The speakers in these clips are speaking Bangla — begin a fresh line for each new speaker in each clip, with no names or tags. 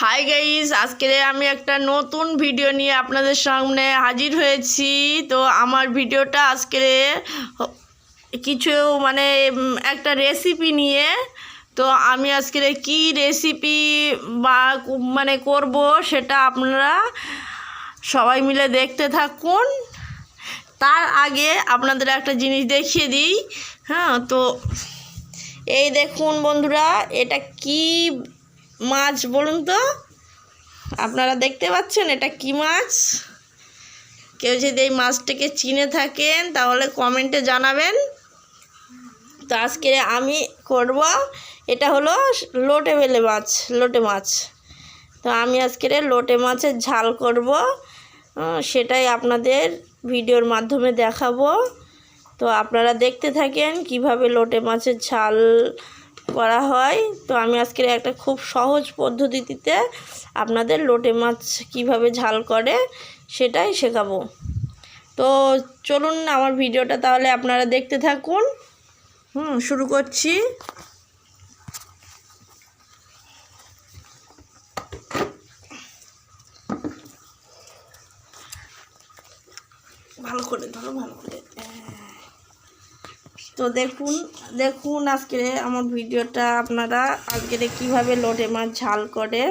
হাই গাইস আজকে আমি একটা নতুন ভিডিও নিয়ে আপনাদের সামনে হাজির হয়েছি। তো আমার ভিডিওটা আজকে কিছু মানে একটা রেসিপি নিয়ে। তো আমি আজকে কি রেসিপি বা মানে করব সেটা আপনারা সবাই মিলে দেখতে থাকুন। তার আগে আপনাদের একটা জিনিস দেখিয়ে দিই। হ্যাঁ তো এই দেখুন বন্ধুরা, এটা কি মাছ বলুন তো? আপনারা দেখতে পাচ্ছেন এটা কি মাছ? কেউ যদি এই মাছটাকে চিনে থাকেন, তাহলে কমেন্টে জানাবেন। তো আজকে আমি করব, এটা হলো লোটে বেলে মাছ, লোটে মাছ। তো আমি আজকে লোটে মাছের ঝাল করব সেটাই আপনাদের ভিডিওর মাধ্যমে দেখাবো। তো আপনারা দেখতে থাকেন কীভাবে লোটে মাছের ঝাল করা হয়। তো আমি আজকে একটা খুব সহজ পদ্ধতিতে আপনাদের লোটে মাছ কীভাবে ঝাল করে সেটাই শেখাবো। তো চলুন আমার ভিডিওটা তাহলে আপনারা দেখতে থাকুন। হুম, শুরু করছি। ভালো করে ধরো, ভালো করে। তো দেখুন দেখুন আজকে আমার ভিডিওটা আপনারা আজকে কীভাবে লোটে মাছ ঝাল করে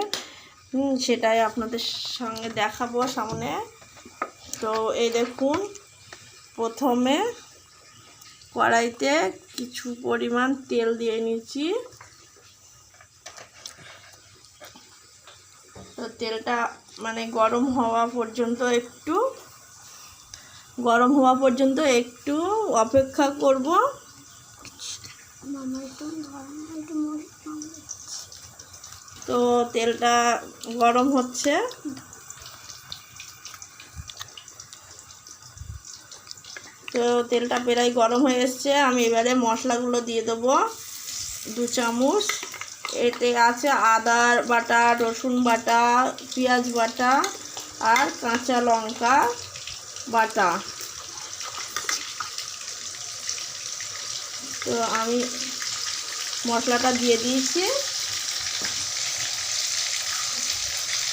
সেটাই আপনাদের সঙ্গে দেখাবো সামনে। তো এই দেখুন, প্রথমে কড়াইতে কিছু পরিমাণ তেল দিয়ে নিচ্ছি। তো তেলটা মানে গরম হওয়া পর্যন্ত একটু গরম হওয়া পর্যন্ত একটু অপেক্ষা করব। তো তেলটা গরম হচ্ছে। তো তেলটা প্রায় গরম হয়ে এসছে। আমি এবারে মশলাগুলো দিয়ে দেবো। দু চামচ। এতে আছে আদা বাটা রসুন বাটা পেঁয়াজ বাটা আর কাঁচা লঙ্কা। বাটা। তো আমি মশলাটা দিয়ে দিয়েছি।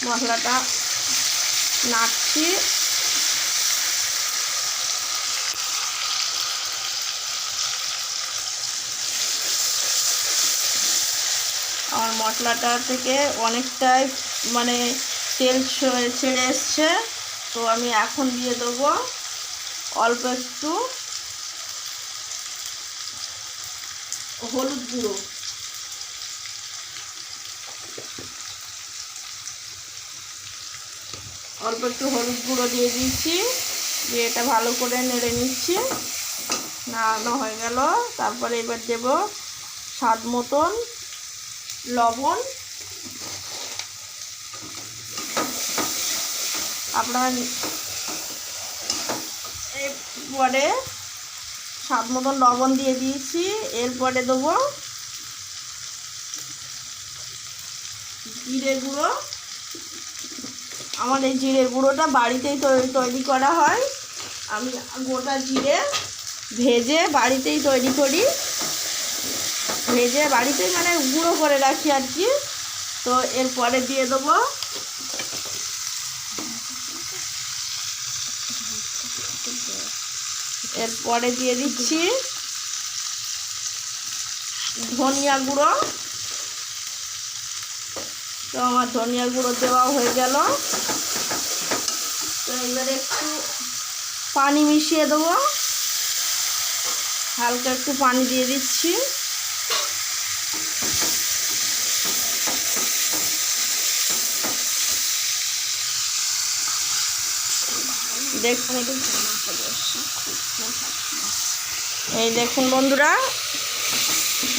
মশলাটা নাড়ছি। আমার মশলাটা থেকে অনেকটাই মানে তেল ছেড়ে এসছে। তো আমি এখন দিয়ে দেবো অল্প একটু হলুদ গুঁড়ো। অল্প একটু হলুদ গুঁড়ো দিয়ে দিচ্ছি দিয়ে এটা ভালো করে নেড়ে নিচ্ছি। নাড়ানো হয়ে গেল, তারপরে এবার দেব স্বাদ মতন লবণ। আপনার এরপরে স্বাদ মতন লবণ দিয়ে দিয়েছি, এরপরে দেবো জিরে গুঁড়ো। আমার এই জিরে গুঁড়োটা বাড়িতেই তৈরি করা হয়। আমি গোটা জিরে ভেজে বাড়িতেই তৈরি করি। ভেজে বাড়িতেই মানে গুঁড়ো করে রাখি আর কি। তো এরপরে দিয়ে দেবো এরপরে দিয়ে দিচ্ছি ধনিয়া গুঁড়ো। তো আমার ধনিয়া গুঁড়ো দেওয়া হয়ে গেল। তো এবারে একটু পানি মিশিয়ে দেবো। হালকা একটু পানি দিয়ে দিচ্ছি। দেখুন, এই দেখুন বন্ধুরা,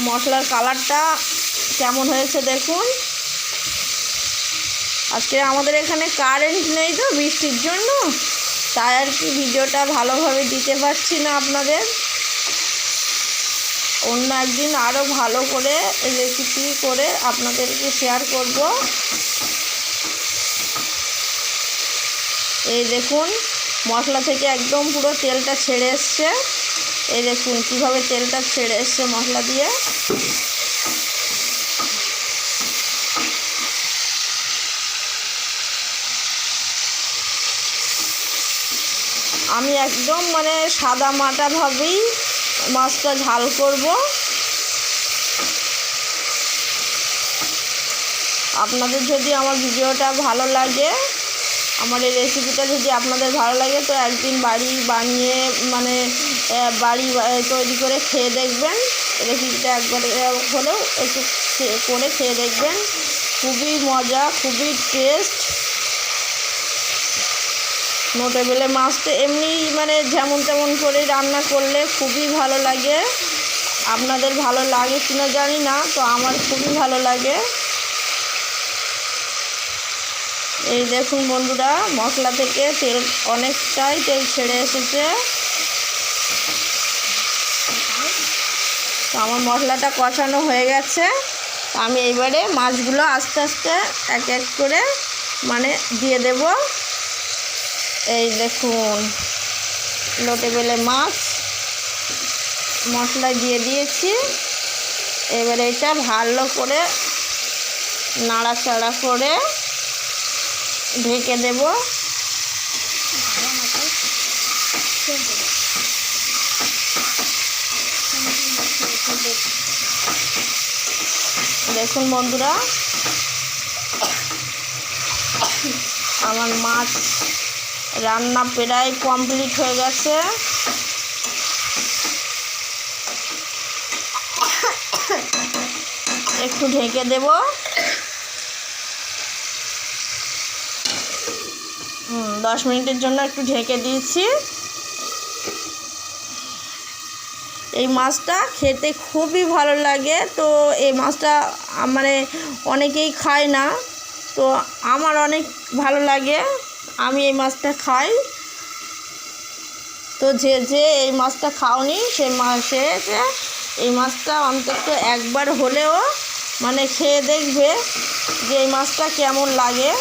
মশলার কালারটা কেমন হয়েছে দেখুন। আজকে আমাদের এখানে কারেন্ট নেই তো বৃষ্টির জন্য, তাই আর কি ভিডিওটা ভালোভাবে দিতে পারছি না আপনাদের। অন্য একদিন আরও ভালো করে রেসিপি করে আপনাদেরকে শেয়ার করব। এই দেখুন মশলা থেকে একদম পুরো তেলটা ছেড়ে এসছে। এই দেখুন কীভাবে তেলটা ছেড়ে এসছে মশলা দিয়ে। আমি একদম মানে সাদা মাটাভাবেই মাছটা ঝাল করব। আপনাদের যদি আমার ভিডিওটা ভালো লাগে আমার এই রেসিপিটা যদি আপনাদের ভালো লাগে, তো একদিন বাড়ি বানিয়ে মানে বাড়ি তৈরি করে খেয়ে দেখবেন। রেসিপিটা একবার হলেও একটু করে খেয়ে দেখবেন। খুবই মজা, খুবই টেস্ট নোটেবেলে মাছটা এমনি মানে যেমন তেমন করে রান্না করলে খুবই ভালো লাগে। আপনাদের ভালো লাগে কিনা জানি না, তো আমার খুবই ভালো লাগে। এই দেখুন বন্ধুরা, মশলা থেকে তেল অনেকটাই তেল ছেড়ে এসেছে। তো আমার মশলাটা কষানো হয়ে গেছে। আমি এইবারে মাছগুলো আস্তে আস্তে এক এক করে মানে দিয়ে দেব। এই দেখুন, লোটে বেলে মাছ মশলা দিয়ে দিয়েছি। এবারে এটা ভালো করে নাড়াচাড়া করে ঢেকে দেব। দেখুন বন্ধুরা আমার মাছ রান্না প্রায় কমপ্লিট হয়ে গেছে। একটু ঢেকে দেব। দশ মিনিটের জন্য একটু ঢেকে দিয়েছি। এই মাছটা খেতে খুবই ভালো লাগে। তো এই মাছটা মানে অনেকেই খায় না। তো আমার অনেক ভালো লাগে। আমি এই মাছটা খাই। তো যে যে এই মাছটা খাওনি, সে মাসে এই মাছটা অন্তত একবার হলেও মানে খেয়ে দেখবে যে এই মাছটা কেমন লাগে।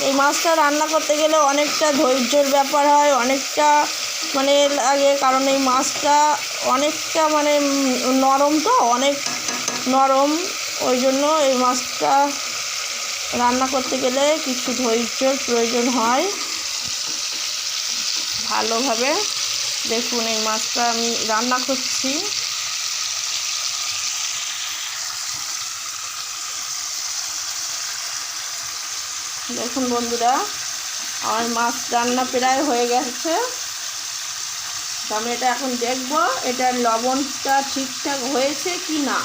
এই মাছটা রান্না করতে গেলে অনেকটা ধৈর্যর ব্যাপার হয়, অনেকটা মানে লাগে কারণ এই মাছটা অনেকটা মানে নরম তো, অনেক নরম। ওই জন্য এই মাছটা রান্না করতে গেলে কিছু ধৈর্যর প্রয়োজন হয়। ভালোভাবে দেখুন এই মাছটা আমি রান্না করছি। দেখুন বন্ধুরা, আমার মাছ রান্না প্রায় হয়ে গেছে। আমি এটা এখন দেখব, এটার লবণটা ঠিকঠাক হয়েছে কি না।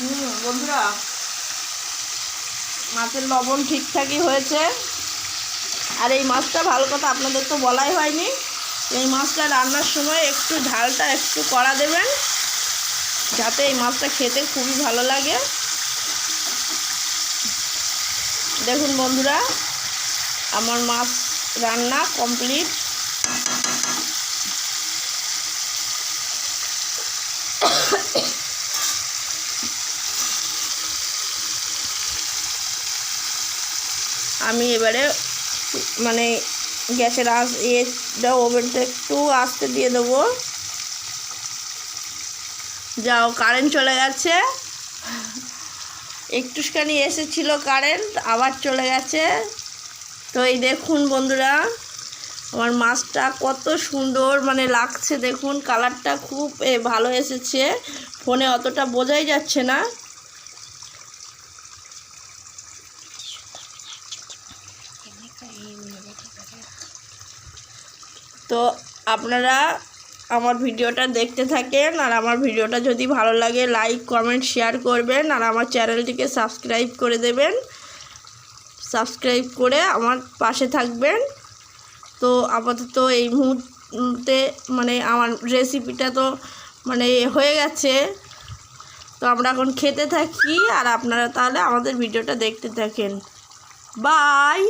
হুম, বন্ধুরা, মাছের লবণ ঠিকঠাকই হয়েছে। আর এই মাছটা ভালো কথা আপনাদের তো বলাই হয়নি। এই মাছটা রান্নার সময় একটু ঝালটা একটু কড়া দেবেন, যাতে এই মাছটা খেতে খুবই ভালো লাগে। দেখুন বন্ধুরা, আমার মাছ রান্না কমপ্লিট। আমি এবারে মানে গ্যাসের আঁচ এটা ওভেনটা একটু আস্তে দিয়ে দেবো। যাও কারেন্ট চলে গেছে। একটুখানি এসেছিল কারেন্ট আবার চলে গেছে। তো এই দেখুন বন্ধুরা, আমার মাছটা কত সুন্দর মানে লাগছে দেখুন কালারটা খুব ভালো এসেছে। ফোনে অতটা বোঝাই যাচ্ছে না। তো আপনারা আমার ভিডিওটা দেখতে থাকেন, আর আমার ভিডিওটা যদি ভালো লাগে লাইক কমেন্ট শেয়ার করবেন, আর আমার চ্যানেলটিকে সাবস্ক্রাইব করে দেবেন। সাবস্ক্রাইব করে আমার পাশে থাকবেন। তো আপাতত এই মুহূর্তে মানে আমার রেসিপিটা তো মানে হয়ে গেছে। তো আমরা এখন খেতে থাকি, আর আপনারা তাহলে আমাদের ভিডিওটা দেখতে থাকেন। বাই